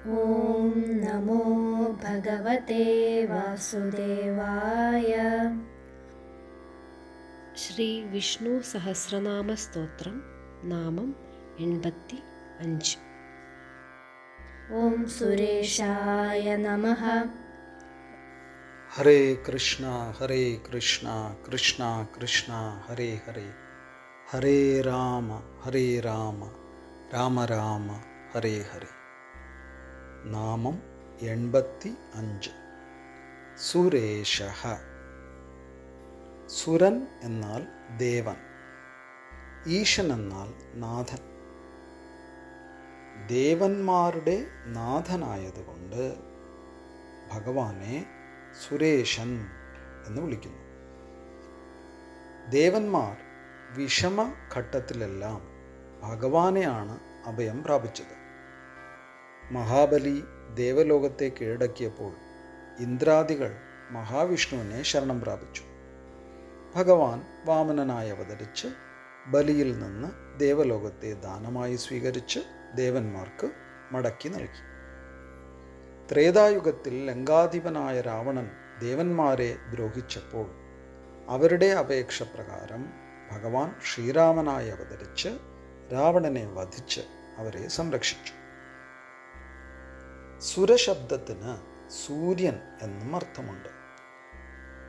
ॐ नमो भगवते वासुदेवाय। श्रीविष्णुसहस्रनामस्तोत्रं नामम् एण्पति अञ्च ॐ सुरेशाय नमः। हरे कृष्ण हरे कृष्ण कृष्ण कृष्ण हरे हरे। हरे राम हरे राम राम राम हरे हरे। നാമം എൺപത്തി അഞ്ച്. സുരേഷ സുരൻ എന്നാൽ ദേവൻ. ഈശൻ എന്നാൽ നാഥൻ. ദേവന്മാരുടെ നാഥനായതുകൊണ്ട് ഭഗവാനെ സുരേഷൻ എന്ന് വിളിക്കുന്നു. ദേവന്മാർ വിഷമഘട്ടത്തിലെല്ലാം ഭഗവാനെയാണ് അഭയം പ്രാപിച്ചത്. മഹാബലി ദേവലോകത്തെ കീഴടക്കിയപ്പോൾ ഇന്ദ്രാദികൾ മഹാവിഷ്ണുവിനെ ശരണം പ്രാപിച്ചു. ഭഗവാൻ വാമനനായി അവതരിച്ച് ബലിയിൽ നിന്ന് ദേവലോകത്തെ ദാനമായി സ്വീകരിച്ച് ദേവന്മാർക്ക് മടക്കി നൽകി. ത്രേതായുഗത്തിൽ ലങ്കാധിപനായ രാവണൻ ദേവന്മാരെ ദ്രോഹിച്ചപ്പോൾ അവരുടെ അപേക്ഷ പ്രകാരം ഭഗവാൻ ശ്രീരാമനായി അവതരിച്ച് രാവണനെ വധിച്ച് അവരെ സംരക്ഷിച്ചു. സുരശബ്ദത്തിന് സൂര്യൻ എന്നും അർത്ഥമുണ്ട്.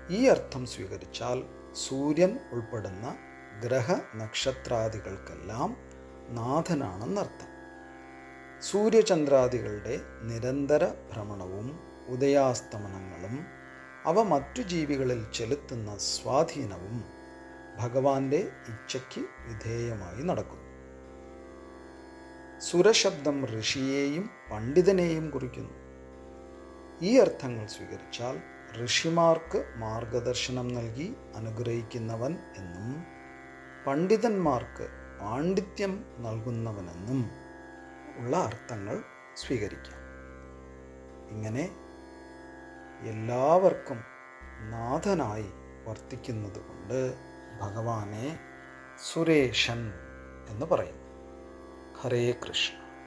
ഈ അർത്ഥം സ്വീകരിച്ചാൽ സൂര്യൻ ഉൾപ്പെടുന്ന ഗ്രഹ നക്ഷത്രാദികൾക്കെല്ലാം നാഥനാണെന്നർത്ഥം സൂര്യചന്ദ്രാദികളുടെ നിരന്തര ഭ്രമണവും ഉദയാസ്തമനങ്ങളും അവ മറ്റു ജീവികളിൽ ചെലുത്തുന്ന സ്വാധീനവും ഭഗവാന്റെ ഇച്ഛയ്ക്ക് വിധേയമായി നടക്കുന്നു. സുരശബ്ദം ഋഷിയെയും പണ്ഡിതനെയും കുറിക്കുന്നു. ഈ അർത്ഥങ്ങൾ സ്വീകരിച്ചാൽ ഋഷിമാർക്ക് മാർഗദർശനം നൽകി അനുഗ്രഹിക്കുന്നവൻ എന്നും പണ്ഡിതന്മാർക്ക് പാണ്ഡിത്യം നൽകുന്നവനെന്നും ഉള്ള അർത്ഥങ്ങൾ സ്വീകരിക്കാം. ഇങ്ങനെ എല്ലാവർക്കും നാഥനായി വർത്തിക്കുന്നത് കൊണ്ട് ഭഗവാനെ സുരേഷൻ എന്ന് പറയും हरे कृष्ण।